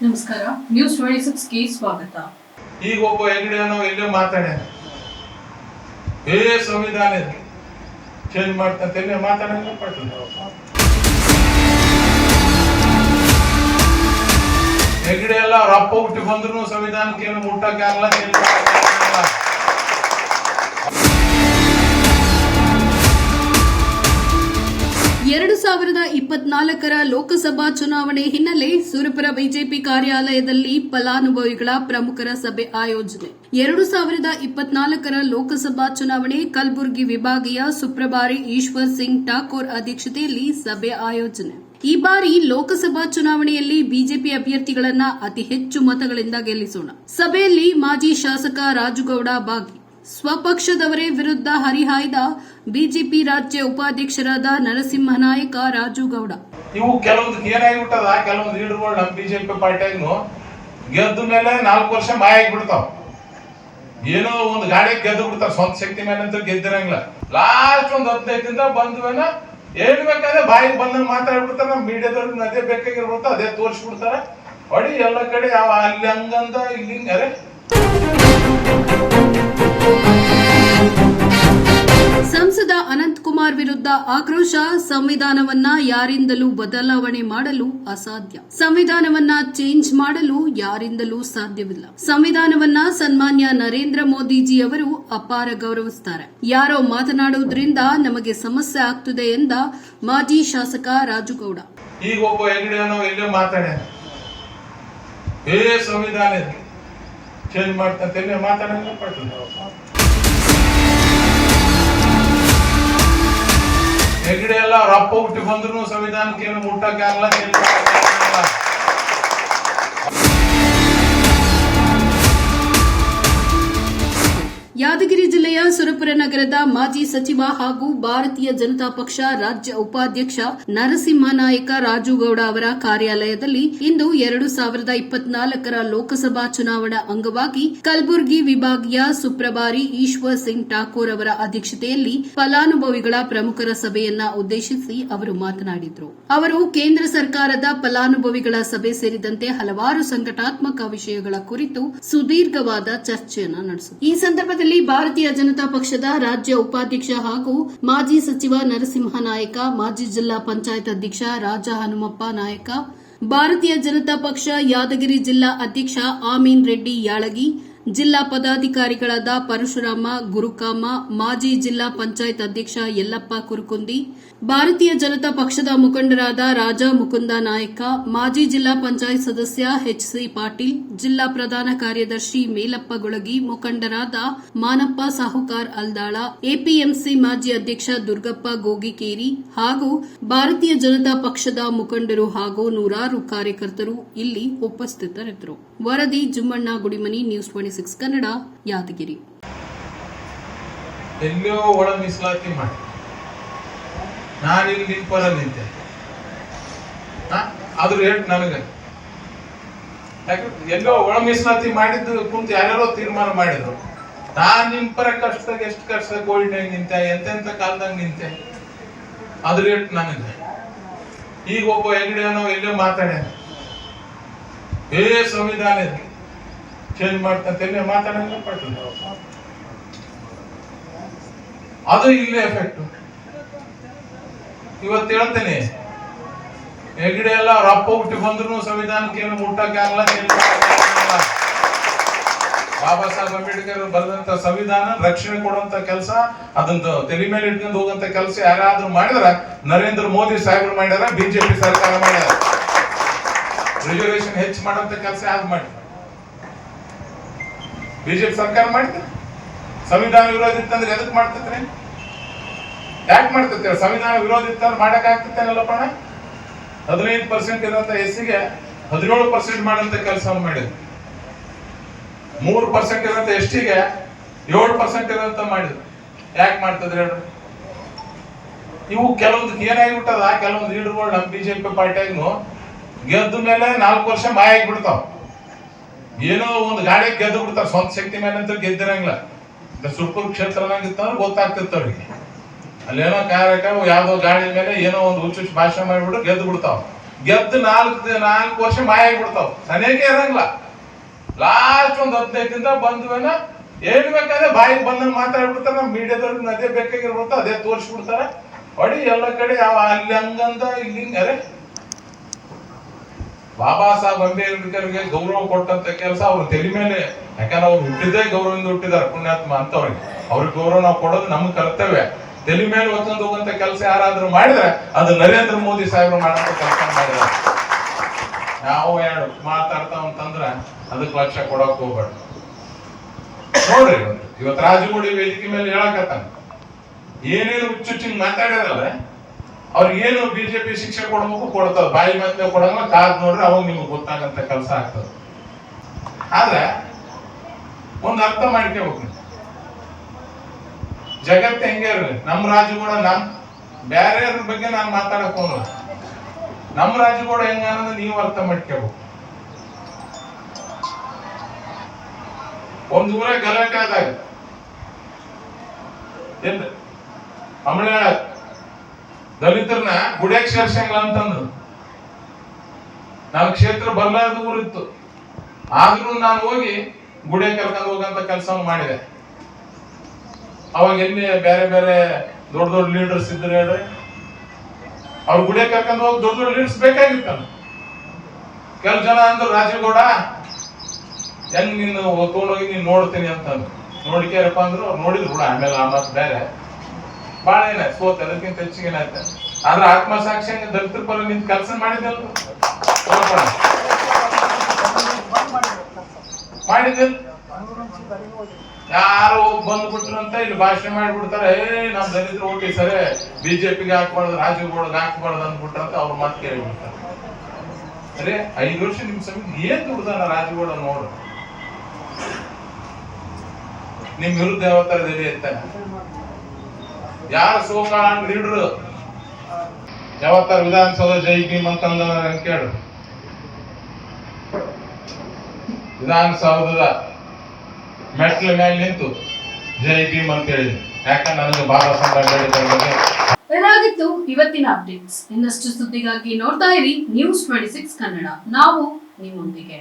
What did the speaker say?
ನಮಸ್ಕಾರ news twenty ಸಿಕ್ಸ್ಗೆ ಸ್ವಾಗತ. ಈಗ ಒಬ್ಬ ನಾವು ಎಲ್ಲೋ ಮಾತಾಡ್ಯಾನ? ಏ ಸಂವಿಧಾನ ಚೇಂಜ್ ಮಾಡ್ತಂತ ಎಲ್ಲೇ ಮಾತಾಡಂಗ ಹೆಗ್ಡೆ ಎಲ್ಲ ಅವ್ರ ಅಪ್ಪ ಹುಟ್ಟಿ ಬಂದ್ರು ಸಂವಿಧಾನಕ್ಕೆ ಏನು ಮುಟ್ಟಕ್ಕೆ ಆಗಲ್ಲ ಎರಡು ಸಾವಿರದ ಇಪ್ಪತ್ನಾಲ್ಕರ ಲೋಕಸಭಾ ಚುನಾವಣೆ ಹಿನ್ನೆಲೆ ಸುರಪುರ ಬಿಜೆಪಿ ಕಾರ್ಯಾಲಯದಲ್ಲಿ ಫಲಾನುಭವಿಗಳ ಪ್ರಮುಖರ ಸಭೆ ಆಯೋಜನೆ. ಎರಡು ಸಾವಿರದ ಇಪ್ಪತ್ನಾಲ್ಕರ ಲೋಕಸಭಾ ಚುನಾವಣೆ ಕಲಬುರಗಿ ವಿಭಾಗೀಯ ಸುಪ್ರಭಾರಿ ಈಶ್ವರ್ ಸಿಂಗ್ ಠಾಕೂರ್ ಅಧ್ಯಕ್ಷತೆಯಲ್ಲಿ ಸಭೆ ಆಯೋಜನೆ. ಈ ಬಾರಿ ಲೋಕಸಭಾ ಚುನಾವಣೆಯಲ್ಲಿ ಬಿಜೆಪಿ ಅಭ್ಯರ್ಥಿಗಳನ್ನ ಅತಿ ಹೆಚ್ಚು ಮತಗಳಿಂದ ಗೆಲ್ಲಿಸೋಣ. ಸಭೆಯಲ್ಲಿ ಮಾಜಿ ಶಾಸಕ ರಾಜುಗೌಡ ಭಾಗಿ. ಸ್ವಪಕ್ಷದವರೇ ವಿರುದ್ಧ ಹರಿಹಾಯ್ದ ಬಿಜೆಪಿ ರಾಜ್ಯ ಉಪಾಧ್ಯಕ್ಷರಾದ ನರಸಿಂಹನಾಯಕ ರಾಜುಗೌಡ ಇವು ಕೆಲವೊಂದು ಏನಾಗ್ಬಿಟ್ಟದ ಕೆಲವೊಂದು ಲೀಡರ್ಗಳು ನಮ್ಮ ಬಿಜೆಪಿ ಪಾರ್ಟಿ ಗೆದ್ದ ಮೇಲೆ ನಾಲ್ಕು ವರ್ಷ ಮಾಯ ಆಗ್ಬಿಡ್ತಾವ. ಏನೋ ಒಂದು ಗಾಡಿ ಗೆದ್ದು ಬಿಡ್ತಾರ, ಸ್ವಂತ ಶಕ್ತಿ ಮೇಲೆ ಅಂತ ಗೆದ್ದಿರಂಗಿಲ್ಲ. ಲಾಸ್ಟ್ ಒಂದು ಹದಿನೈದಿಂದ ದಿನ ಬಂದ ಮೇಲೆ ಏನ್ ಬೇಕಾದ್ರೆ ಬಾಯಿಗೆ ಬಂದಂಗ ಮಾತಾಡ್ಬಿಡ್ತಾರ, ನಮ್ಮ ಮೀಡಿಯಾದವ್ರಿಗೆ ಅದೇ ಬೇಕಾಗಿರ್ಬಿಡ್ತಾವ, ಅದೇ ತೋರಿಸ್ಬಿಡ್ತಾರ. ಹೊಡಿ ಎಲ್ಲ ಕಡೆ ಯಾವ ಅಲ್ಲಿ ಹಂಗಂದ, ಇಲ್ಲಿ ಅರೆ ಸಂಸದ ಅನಂತಕುಮಾರ್ ವಿರುದ್ಧ ಆಕ್ರೋಶ, ಸಂವಿಧಾನವನ್ನ ಯಾರಿಂದಲೂ ಬದಲಾವಣೆ ಮಾಡಲು ಅಸಾಧ್ಯ. ಸಂವಿಧಾನವನ್ನ ಚೇಂಜ್ ಮಾಡಲು ಯಾರಿಂದಲೂ ಸಾಧ್ಯವಿಲ್ಲ. ಸಂವಿಧಾನವನ್ನ ಸನ್ಮಾನ್ಯ ನರೇಂದ್ರ ಮೋದಿಜಿ ಅವರು ಅಪಾರ ಗೌರವಿಸುತ್ತಾರೆ ಯಾರೋ ಮಾತನಾಡುವುದರಿಂದ ನಮಗೆ ಸಮಸ್ಯೆ ಆಗ್ತದೆ ಎಂದ ಮಾಜಿ ಶಾಸಕ ರಾಜುಗೌಡ. ಈಗ ಒಬ್ಬ ಏ ಸಂವಿಧಾನ ಚೇಂಜ್ ಮಾಡ್ತಂತ ಮಾತಾಡೋದು ನೆಗಡಿ ಎಲ್ಲ ಅವ್ರ ಹುಟ್ಟಿ ಬಂದ್ರು ಸಂವಿಧಾನಕ್ಕೆ ಏನು ಮುಟ್ಟಕ್ಕೆ ಆಗಲ್ಲ. ಯಾದಗಿರಿ ಜಿಲ್ಲೆಯ ಸುರಪುರ ನಗರದ ಮಾಜಿ ಸಚಿವ ಹಾಗೂ ಭಾರತೀಯ ಜನತಾ ಪಕ್ಷ ರಾಜ್ಯ ಉಪಾಧ್ಯಕ್ಷ ನರಸಿಂಹನಾಯಕ ರಾಜುಗೌಡ ಅವರ ಕಾರ್ಯಾಲಯದಲ್ಲಿ ಇಂದು ಎರಡು ಸಾವಿರದ ಇಪ್ಪತ್ನಾಲ್ಕರ ಲೋಕಸಭಾ ಚುನಾವಣಾ ಅಂಗವಾಗಿ ಕಲಬುರಗಿ ವಿಭಾಗೀಯ ಸುಪ್ರಭಾರಿ ಈಶ್ವರ್ ಸಿಂಗ್ ಠಾಕೂರ್ ಅವರ ಅಧ್ಯಕ್ಷತೆಯಲ್ಲಿ ಫಲಾನುಭವಿಗಳ ಪ್ರಮುಖರ ಸಭೆಯನ್ನ ಉದ್ದೇಶಿಸಿ ಅವರು ಮಾತನಾಡಿದರು. ಅವರು ಕೇಂದ್ರ ಸರ್ಕಾರದ ಫಲಾನುಭವಿಗಳ ಸಭೆ ಸೇರಿದಂತೆ ಹಲವಾರು ಸಂಘಟಾತ್ಮಕ ವಿಷಯಗಳ ಕುರಿತು ಸುದೀರ್ಘವಾದ ಚರ್ಚೆಯನ್ನು ನಡೆಸಿದರು. ಈ ಸಂದರ್ಭದಲ್ಲಿ ಭಾರತೀಯ ಜನತಾ ಪಕ್ಷದ ರಾಜ್ಯ ಉಪಾಧ್ಯಕ್ಷ ಹಾಗೂ ಮಾಜಿ ಸಚಿವ ನರಸಿಂಹ ನಾಯಕ ಮಾಜಿ ಜಿಲ್ಲಾ ಪಂಚಾಯತ್ ಅಧ್ಯಕ್ಷ ರಾಜ ಹನುಮಪ್ಪ ನಾಯಕ, ಭಾರತೀಯ ಜನತಾ ಪಕ್ಷ ಯಾದಗಿರಿ ಜಿಲ್ಲಾ ಅಧ್ಯಕ್ಷ ಆಮೀನ್ ರೆಡ್ಡಿ ಯಾಳಗಿ ಜಿಲ್ಲಾ ಪದಾಧಿಕಾರಿಗಳಾದ ಪರಶುರಾಮ, ಗುರುಕಾಮ, ಮಾಜಿ ಜಿಲ್ಲಾ ಪಂಚಾಯತ್ ಅಧ್ಯಕ್ಷ ಯಲ್ಲಪ್ಪ ಕುರುಕುಂದಿ, ಭಾರತೀಯ ಜನತಾ ಪಕ್ಷದ ಮುಖಂಡರಾದ ರಾಜಾ ಮುಕುಂದ ನಾಯಕ, ಮಾಜಿ ಜಿಲ್ಲಾ ಪಂಚಾಯತ್ ಸದಸ್ಯ ಎಚ್ ಸಿ ಪಾಟೀಲ್, ಜಿಲ್ಲಾ ಪ್ರಧಾನ ಕಾರ್ಯದರ್ಶಿ ಮೇಲಪ್ಪ ಗೊಳಗಿ, ಮುಖಂಡರಾದ ಮಾನಪ್ಪ ಸಾಹುಕಾರ್ ಅಲ್ದಾಳ, ಎಪಿಎಂಸಿ ಮಾಜಿ ಅಧ್ಯಕ್ಷ ದುರ್ಗಪ್ಪ ಗೋಗಿಕೇರಿ ಹಾಗೂ ಭಾರತೀಯ ಜನತಾ ಪಕ್ಷದ ಮುಖಂಡರು ಹಾಗೂ ನೂರಾರು ಕಾರ್ಯಕರ್ತರು ಇಲ್ಲಿ ಉಪಸ್ಥಿತರಿದ್ದರು. ವರದಿ ಜುಮ್ಮಣ್ಣ ಗುಡಿಮನಿ, ನ್ಯೂಸ್ ಸಿಕ್ಸ್ ಕನ್ನಡ ಯಾದಗಿರಿ ಎಲ್ಲೋ ಒಳ ಮೀಸಲಾತಿ ಮಾಡಿ. ನಾನು ಇಲ್ಲಿ ನಿನ್ ಪರ ನಿಂತೆ? ಅದ್ರ ರೇಟ್ ನನಗೆ. ಎಲ್ಲೋ ಒಳ ಮೀಸಲಾತಿ ಮಾಡಿದ್ದು ಕುಂತು ಯಾರ್ಯಾರೋ ತೀರ್ಮಾನ ಮಾಡಿದ್ರು. ನಾನ್ ನಿನ್ ಪರ ಕಷ್ಟದಾಗ ಎಷ್ಟು ಕಷ್ಟ ಗೋಲ್ಡ್ನಾಗ ನಿಂತೆ, ಎಂತೆಂತ ಕಾಲದಾಗ ನಿಂತೆ? ಅದ್ರ ರೇಟ್ ನನಗೆ. ಈಗ ಒಬ್ಬ ಹೆಗ್ಡೆ ಅನ್ನೋ ಎಲ್ಲೋ ಮಾತಾಡ್ಯಾನ. ಏ ಸಂವಿಧಾನ ಇದೆ. ಚೇಂಜ್ ಮಾಡ್ತಂತ ಎಲ್ಲೇ ಮಾತಾಡಂಗ ಪಡ್ತದೆ ಅದು ಇಲ್ಲೇ ಎಫೆಕ್ಟ್ ಇವತ್ತು ಹೇಳ್ತೇನೆ ಹೆಗ್ಡೆ ಎಲ್ಲ ರಪ್ಪ ಹುಟ್ಟಿ ಬಂದ್ರು ಸಂವಿಧಾನಕ್ಕೆ ಏನು ಮುಟ್ಟಕ್ಕೆ ಆಗಲ್ಲ. ಬಾಬಾ ಸಾಹೇಬ್ ಅಂಬೇಡ್ಕರ್ ಬರೆದಂತ ಸಂವಿಧಾನ, ರಕ್ಷಣೆ ಕೊಡುವಂತ ಕೆಲಸ, ಅದನ್ನ ತಲೆ ಮೇಲೆ ಇಟ್ಕೊಂಡು ಹೋಗುವಂತ ಕೆಲಸ ಯಾರಾದ್ರೂ ಮಾಡಿದ್ರ, ನರೇಂದ್ರ ಮೋದಿ ಸಾಹೇಬ್ರು ಮಾಡ್ಯಾರ ಬಿಜೆಪಿ ಸರ್ಕಾರ ಮಾಡ್ಯಾರ ರಿಸರ್ವೇಶನ್ ಹೆಚ್ಚು ಮಾಡುವಂತ ಕೆಲಸ ಯಾರು ಮಾಡಿ ಬಿಜೆಪಿ ಸರ್ಕಾರ ಮಾಡಿದ್ರೆ ಸಂವಿಧಾನ ವಿರೋಧಿ ಇತ್ತಂದ್ರೆ ಎದಕ್ ಮಾಡ್ತಿದ್ರೆ? ಯಾಕೆ ಮಾಡ್ತಿರ್ತೀರ? ಸಂವಿಧಾನ ವಿರೋಧಿ ಇತ್ತಂದ್ರೆ ಮಾಡಕ್ ಆಗ್ತಿತ್ತೇನಲ್ಲಪ್ಪ ಅಣ್ಣ ಹದಿನೈದು ಪರ್ಸೆಂಟ್ ಇರುವಂತ ಎಸ್ಸಿಗೆ ಹದಿನೇಳು ಪರ್ಸೆಂಟ್ ಮಾಡಂತ ಕೆಲಸ ಮಾಡಿದ್ರು. ಮೂರು ಪರ್ಸೆಂಟ್ ಇರೋಂಥ ಎಸ್ಟಿಗೆ ಏಳು ಪರ್ಸೆಂಟ್ ಇರುವಂತ ಮಾಡಿದ್ರು. ಯಾಕೆ ಮಾಡ್ತದ್ರಿ ಹೇಳ್ರಿ ಇವು ಕೆಲವೊಂದಕ್ಕೆ ಏನಾಗ್ಬಿಟ್ಟದ? ಕೆಲವೊಂದು ಲೀಡರ್ಗಳು ನಮ್ಮ ಬಿಜೆಪಿ ಪಾರ್ಟಿಯಾಗ ಗೆದ್ದ ಮೇಲೆ ನಾಲ್ಕು ವರ್ಷ ಮಾಯ ಆಗ್ಬಿಡ್ತಾವ. ಏನೋ ಒಂದು ಗಾಡಿ ಗೆದ್ದು ಬಿಡ್ತಾರೆ, ಸ್ವಂತ ಶಕ್ತಿ ಮೇಲೆ ಅಂತ ಗೆದ್ದಿರಂಗಿಲ್ಲ. ಸುರ್ಪುರ್ ಕ್ಷೇತ್ರನಾಗ ಇತ್ತಂದ್ರೆ ಗೊತ್ತಾಗ್ತಿತ್ತು ಅವ್ರಿಗೆ ಅಲ್ಲೇನೋ ಕಾರ್ಯಕ್ರಮ, ಯಾವ್ದೋ ಗಾಡಿ ಮೇಲೆ ಏನೋ ಒಂದು ಹುಚ್ಚು ಹುಚ್ಚು ಭಾಷಣ ಮಾಡಿಬಿಟ್ಟು ಗೆದ್ದು ಬಿಡ್ತಾವ. ಗೆದ್ದು ನಾಲ್ಕು ನಾಲ್ಕು ವರ್ಷ ಮಾಯ ಆಗಿಬಿಡ್ತಾವ. ಸನೇಕೆ ಇರಂಗಿಲ್ಲ. ಲಾಸ್ಟ್ ಒಂದು ಹದಿನೈದಿಂದ ದಿನ ಬಂದ್ವೇನ ಏನ್ ಬೇಕಾದ್ರೆ ಬಾಯಿಗೆ ಬಂದಂಗೆ ಮಾತಾಡ್ಬಿಡ್ತಾರೆ, ನಮ್ಮ ಮೀಡಿಯಾದವ್ರಿಗೆ ಅದೇ ಬೇಕಾಗಿರ್ಬಿಡ್ತಾವ, ಅದೇ ತೋರಿಸ್ಬಿಡ್ತಾರೆ. ಹೊಡಿ ಎಲ್ಲ ಕಡೆ ಯಾವ ಅಲ್ಲಿ ಹಂಗಂತ ಇಲ್ಲಿ ಅರೆ ಬಾಬಾ ಸಾಹೇಬ್ ಅಂಬೇಡ್ಕರ್ಗೆ ಗೌರವ ಕೊಟ್ಟಂತ ಕೆಲಸ ಅವ್ರ ತಲೆ ಮೇಲೆ. ಯಾಕಂದ್ರೆ ಅವ್ರು ಹುಟ್ಟಿದ್ದೇ ಗೌರವದಿಂದ ಹುಟ್ಟಿದಾರೆ ಪುಣ್ಯಾತ್ಮ ಅಂತವ್ರಿಗೆ. ಅವ್ರಿಗೆ ಗೌರವ ನಾವು ಕೊಡೋದು ನಮ್ಮ ಕರ್ತವ್ಯ. ತಲೆ ಮೇಲೆ ಹೊತ್ತೊಂದು ಹೋಗುವಂತ ಕೆಲಸ ಯಾರಾದ್ರೂ ಮಾಡಿದ್ರೆ ಅದು ನರೇಂದ್ರ ಮೋದಿ ಸಾಹೇಬರು ಮಾಡಂತ ಕೆಲಸ ಮಾಡಿದ್ರೆ ನಾವು ಎರಡು ಮಾತಾಡ್ತಾವ ಅಂತಂದ್ರ ಅದಕ್ಕೆ ಲಕ್ಷ ಕೊಡಕ್ ಹೋಗ್ಬೇಡ. ನೋಡ್ರಿ ಇವತ್ತು. ರಾಜಗುಡಿ ವೇದಿಕೆ ಮೇಲೆ ಹೇಳಕತ್ತಾನ. ಏನೇನು ಹುಚ್ಚುಚ್ಚಿಂಗ್ ಮಾತಾಡ್ಯಾರಲ್ಲ ಅವ್ರಿಗೆ ಏನು ಬಿಜೆಪಿ ಶಿಕ್ಷೆ ಕೊಡಬೇಕು ಕೊಡ್ತಾವ ಬಾಯಿ ಮತ್ತೆ ಕೊಡಂಗ ಕಾದ್ ನೋಡ್ರೆ ಅವಾಗ ನಿಮ್ಗೆ ಗೊತ್ತಾಗಂತ ಕೆಲಸ ಆಗ್ತದೆ. ಆದ್ರೆ ಒಂದು ಅರ್ಥ ಮಾಡ್ಕೋಬೇಕು ಜಗತ್ತ ಹೆಂಗೆ ಇರಲಿ? ನಮ್ಮ ಕೂಡ ನಮ್ ಬೇರೆ ಬಗ್ಗೆ ನಾನು ಮಾತಾಡಕ್ ಹೋಗಲ್ಲ. ನಮ್ಮ ರಾಜಗುಡ ಹೆಂಗ ನೀವು ಅರ್ಥ ಮಾಡ್ಕೋಬೇಕು. ಒಂದ್ ಊರ ಗಲಾಟೆ ಆದಾಗ ಅಮಳ ದಲಿತರನ್ನ ಗುಡಿಯಾಗ ಸೇರ್ಸಂಗಿಲ್ಲ ಅಂತಂದ್ರು. ನಾವು ಕ್ಷೇತ್ರ ಬರಲಾರದ ಊರಿತ್ತು ಆದ್ರೂ ನಾನು ಹೋಗಿ ಗುಡಿಯ ಕರ್ಕೊಂಡು ಹೋಗಂತ ಕೆಲಸ ಮಾಡಿದೆ. ಅವಾಗ ಎಲ್ಲಿ ಬೇರೆ ಬೇರೆ ದೊಡ್ಡ ದೊಡ್ಡ ಲೀಡರ್ಸ್ ಇದ್ರು ಹೇಳ್ರಿ. ಅವ್ರು ಗುಡಿಯ ಕರ್ಕೊಂಡು ಹೋಗಿ ದೊಡ್ಡ ದೊಡ್ಡ ಲೀಡರ್ಸ್ ಬೇಕಾಗಿತ್ತಲ್ಲ. ಕೆಲ ಜನ ಅಂದ್ರು, ರಾಜೇಗೌಡ, ಹೆಂಗ್ ನೀನು ತಗೊಂಡೋಗಿ ನೀನ್ ನೋಡ್ತೀನಿ ಅಂತಂದ್ರು. ಅಂದ್ರು. ನೋಡಿಕ್ಯಾರಪ್ಪ ಅಂದ್ರು, ಅವ್ರು ನೋಡಿದ್ರು ಕೂಡ ಆಮೇಲೆ ಆ ಮಾತು ಬೇರೆ. ಬಾಳ ಏನ ಸೋತ್ ಅದಕ್ಕಿಂತ ಹೆಚ್ಚಿಗೆ ಏನಾಯ್ತು ಆದ್ರೆ ಆತ್ಮಸಾಕ್ಷಿ ಹಂಗೆ ದಲಿತರ ಪರ ನಿಂತ ಕೆಲಸ ಮಾಡಿದಲ್ಲ ಮಾಡಿದಿಲ್ಲ ಯಾರು ಬಂದ್ಬಿಟ್ರು ಅಂತ ಇಲ್ಲಿ ಭಾಷಣ ಮಾಡ್ಬಿಡ್ತಾರೆ. ಏ, ನಮ್ ದಲಿತರು ಓಟಿ ಸರಿ, ಬಿಜೆಪಿಗೆ ಹಾಕ್ಬಾರ್ದು ರಾಜೀವ್ಗೌಡಗೆ ಹಾಕ್ಬಾರ್ದು ಅಂದ್ಬಿಟ್ರಂತ ಅವ್ರ ಮಾತು ಕೇಳಿಬಿಡ್ತಾರೆ. ಅರೆ ಐದು ವರ್ಷ ನಿಮ್ ಸಮಿತಿ ಏನ್ ದುಡ್ದಾನ ರಾಜಗೌಡ ನೋಡು. ನಿಮ್ ವಿರುದ್ಧ ಯಾವತ್ತಾರ ದೇವಿ ಇರ್ತಾನೆ ಯಾರ ಸೋಕಾಳ್ ಲೀಡರ್? ಯಾವತ್ತಾರ ವಿಧಾನಸೌಧ ಜೈ ಭೀಮ್ ಅಂತಂದ ಕೇಳು. ವಿಧಾನಸೌಧದ ಮೆಟ್ಲ ಮೇಲೆ ನಿಂತು ಜೈ ಭೀಮ್ ಅಂತ ಹೇಳಿದ್ರು. ಯಾಕಂದ್ರೆ ನನಗೆ ಬಹಳ ಸಂಬಂಧ ಇದಾಗಿತ್ತು ಇವತ್ತಿನ ಅಪ್ಡೇಟ್ಸ್. ಇನ್ನಷ್ಟು ಸುದ್ದಿಗಾಗಿ ನೋಡ್ತಾ ಇರಿ ನ್ಯೂಸ್ ಟ್ವೆಂಟಿ ಸಿಕ್ಸ್ ಕನ್ನಡ. ನಾವು ನಿಮ್ಮೊಂದಿಗೆ.